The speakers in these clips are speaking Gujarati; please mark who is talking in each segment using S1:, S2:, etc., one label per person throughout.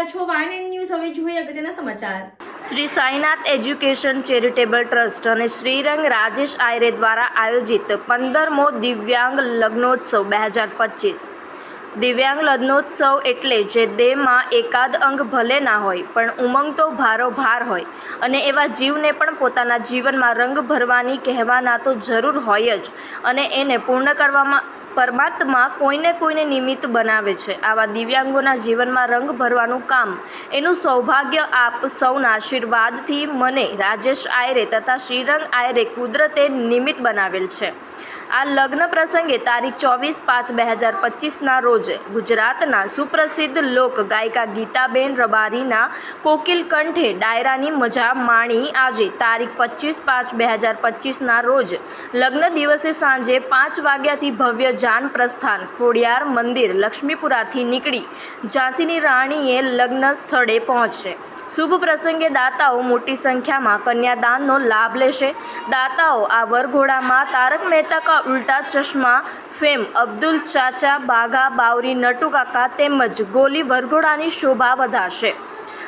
S1: રહ્યા છો વાયન ન્યૂઝ હવે જોઈએ અગત્યના સમાચાર.
S2: Shri Sainath education charitable trust અને શ્રીરંગ રાજેશ આયરે દ્વારા આયોજિત પંદરમો દિવ્યાંગ લગ્નોત્સવ બે હજાર પચીસ. દિવ્યાંગ લગ્નોત્સવ એટલે જે દેહમાં એકાદ અંગ ભલે ના હોય, પણ ઉમંગ તો ભારો ભાર હોય અને એવા જીવને પણ પોતાના જીવનમાં રંગ ભરવાની કહેવાના તો જરૂર હોય જ અને એને પૂર્ણ કરવામાં પરમાત્મા કોઈને કોઈને નિમિત્ત બનાવે છે. આવા દિવ્યાંગોના જીવનમાં રંગ ભરવાનું કામ. એનું સૌભાગ્ય આપ સૌના આશીર્વાદથી મને રાજેશ આયરે તથા શ્રીરંગ આયરે કુદરતે નિમિત્ત બનાવેલ છે. આ લગ્ન પ્રસંગે તારીખ ચોવીસ પાંચ બે હજાર પચીસના રોજ ગુજરાતના સુપ્રસિદ્ધ લોક ગાયિકા ગીતાબેન રબારીના કોકિલ કંઠે ડાયરાની મજા માણી આજે તારીખ પચીસ પાંચ બે હજાર પચીસના રોજ લગ્ન દિવસે સાંજે પાંચ વાગ્યાથી ભવ્ય જાન પ્રસ્થાન ખોડિયાર મંદિર લક્ષ્મીપુરાથી નીકળી ઝાંસીની રાણીએ લગ્ન સ્થળે પહોંચશે. શુભ પ્રસંગે દાતાઓ મોટી સંખ્યામાં કન્યાદાનનો લાભ લેશે. દાતાઓ આ વરઘોડામાં તારક મહેતા કા ઉલ્ટા ચશ્મા, ફેમ અબ્દુલ ચાચા બાઘા બાવરી, નટુ કાકા તેમજ ગોલી વરઘોડાની શોભા વધારશે.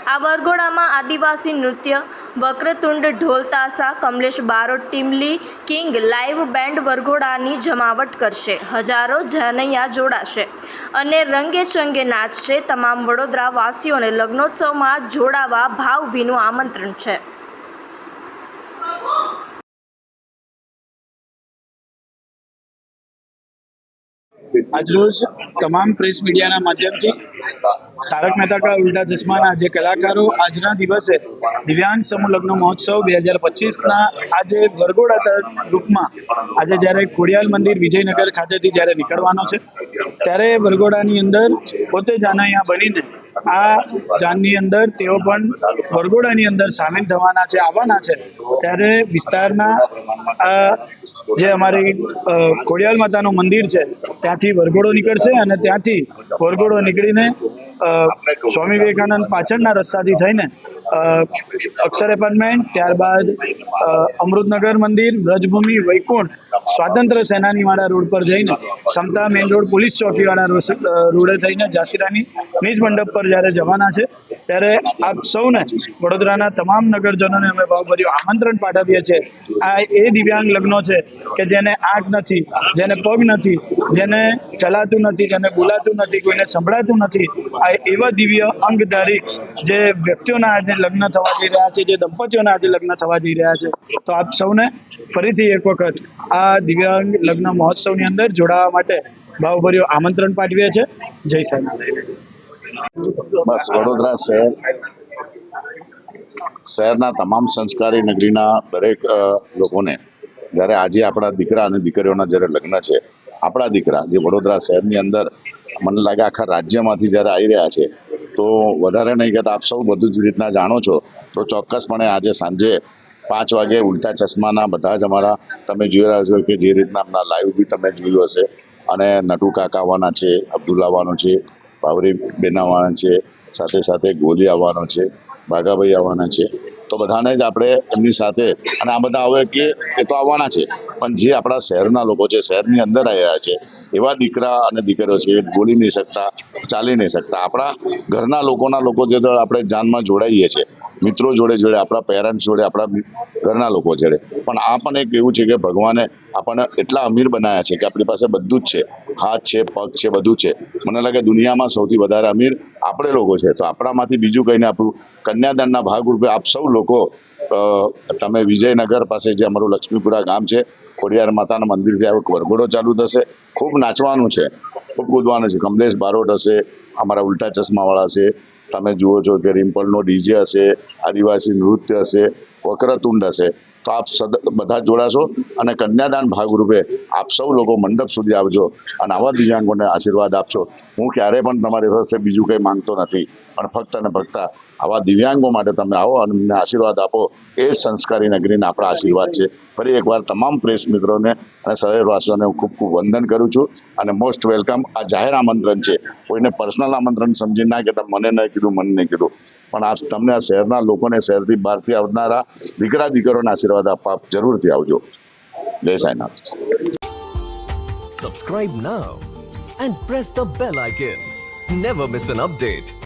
S2: આ વરઘોડામાં આદિવાસી નૃત્ય, વક્રતુંડ, ઢોલ તાસા, કમલેશ બારોટ, ટીમલી, કિંગ, લાઈવ બેન્ડ વરઘોડાની જમાવટ કરશે. હજારો જાનૈયા જોડાશે અને રંગે ચંગે નાચશે. તમામ વડોદરા વાસીઓને લગ્નોત્સવમાં જોડાવા ભાવભીનું આમંત્રણ છે.
S3: આજરોજ તમામ પ્રેસ મીડિયાના માધ્યમથી તારક મહેતા કા ઉલ્ટા ચશ્માના જે કલાકારો આજના દિવસે દિવ્યાંગ સમૂહ લગ્ન મહોત્સવ બે હજાર પચીસના આજે વરઘોડા રૂપમાં આજે જ્યારે ખોડિયાલ મંદિર વિજયનગર ખાતેથી જ્યારે નીકળવાનો છે, ત્યારે વરઘોડાની અંદર પોતે જ અહીંયા બનીને આ જાનની અંદર તેઓ પણ વરઘોડાની અંદર સામેલ થવાના છે આવવાના છે. ત્યારે વિસ્તારના જે અમારી અ, ખોડિયાલ માતાનું મંદિર છે ત્યાંથી વરઘોડો નીકળશે અને ત્યાંથી વરઘોડો નીકળીને સ્વામી વિવેકાનંદ પાછળના રસ્તાથી થઈને અક્ષર એપાર્ટમેન્ટ, ત્યારબાદ અમૃતનગર મંદિર, વ્રજભૂમિ, વૈકુંઠ સ્વાતંત્ર્ય સેનાનીવાળા રોડ પર જઈને સમતા મેઇન રોડ પોલીસ ચોકીવાળા રોડે થઈને ઝાંસીરાની નિજ મંડપ પર જ્યારે જવાના છે ત્યારે આપ સૌને વડોદરાના તમામ નગરજનોને અમે ભાવભર્યું આમંત્રણ પાઠવીએ છીએ. આ એ દિવ્યાંગ લગ્નો છે કે જેને આંખ નથી, જેને પગ નથી, જેને ચલાતું નથી, જેને બોલાતું નથી, કોઈને સંભળાતું નથી, આ એવા દિવ્ય અંગધારી જે વ્યક્તિઓના આજે લગ્ન થવા જઈ રહ્યા છે, જે દંપતીઓના આજે લગ્ન થવા જઈ રહ્યા છે. તો આપ સૌને ફરીથી એક વખત આ દિવ્યાંગ લગ્ન મહોત્સવની અંદર જોડાવા માટે ભાવભર્યું આમંત્રણ પાઠવીએ છીએ. જય સાંઈ
S4: બસ, વડોદરા શહેર. શહેરના તમામ સંસ્કારી નગરીના દરેક લોકોને જ્યારે આજે આપણા દીકરા અને દીકરીઓના જ્યારે લગ્ન છે, આપણા દીકરા જે વડોદરા શહેરની અંદર મને લાગે આખા રાજ્યમાંથી જ્યારે આવી રહ્યા છે, તો વધારે નહીં કહેતા આપ સૌ બધું જ રીતના જાણો છો, તો ચોક્કસપણે આજે સાંજે પાંચ વાગે ઉલટા ચશ્માના બધા જ અમારા તમે જોઈ રહ્યા છો કે જે રીતના આપણા લાઈવ બી તમે જોયું હશે અને નટુ કાકા આવવાના છે, અબ્દુલ આવવાનો છે બાવરી બેન આવવાના છે, સાથે સાથે ગોલી આવવાનો છે ભાગાભાઈ આવવાના છે. તો બધાને જ આપણે એમની સાથે અને આ બધા આવે કે એ તો આવવાના છે. પણ જે આપણા શહેરના લોકો છે, શહેરની અંદર આવ્યા છે એવા દીકરા અને દીકરીઓ છે બોલી નહીં શકતા, ચાલી નહીં શકતા. આપણા ઘરના લોકોના લોકો જે આપણે જાનમાં જોડાઈએ છીએ, મિત્રો જોડે જોડે, આપણા પેરેન્ટ્સ જોડે, આપણા ઘરના લોકો જોડે. પણ આ પણ એક એવું છે કે ભગવાને આપણને એટલા અમીર બનાવ્યા છે કે આપણી પાસે બધું જ છે. હાથ છે, પગ છે, બધું છે. મને લાગે દુનિયામાં સૌથી વધારે અમીર આપણે લોકો છે. તો આપણામાંથી બીજું કહીને આપણું કન્યાદાનના ભાગરૂપે આપ સૌ લોકો તમે વિજયનગર પાસે જે અમારું લક્ષ્મીપુરા ગામ છે ખોડિયાર માતાના મંદિરથી આ વરઘોડો ચાલુ થશે. ખૂબ નાચવાનું છે. ખૂબ કૂદવાનું છે. કમલેશ બારોટ હશે, અમારા ઉલ્ટા ચશ્માવાળા છે તમે જુઓ છો કે રિમ્પલનો ડીજે હશે, આદિવાસી નૃત્ય હશે, વક્રતુંડ હશે. તો આપ સદ, બધા જોડાશો અને કન્યાદાન ભાગરૂપે આપ સૌ લોકો મંડપ સુધી આવજો અને આવા દિવ્યાંગોને આશીર્વાદ આપશો. હું ક્યારેય પણ તમારી પાસે બીજું કંઈ માંગતો નથી. પણ ફક્ત અને ફક્ત આવા દિવ્યાંગો માટે તમે આવો અને અમને આશીર્વાદ આપો. એ સંસ્કારી નગરીના આપણા આશીર્વાદ છે. ફરી એકવાર તમામ પ્રેસ મિત્રોને અને શહેરવાસીઓને હું ખૂબ ખૂબ વંદન કરું છું અને મોસ્ટ વેલકમ આ જાહેર આમંત્રણ છે. કોઈને પર્સનલ આમંત્રણ સમજી ના કહેતા મને નહીં કીધું, મને નહીં કીધું. પણ આ તમને આ શહેરના લોકોને શહેરથી બહારથી આવનારા દીકરા દીકરોને આશીર્વાદ આપવા આપ જરૂરથી આવજો. જય Sainath.
S5: Subscribe now and press the bell icon never miss an update.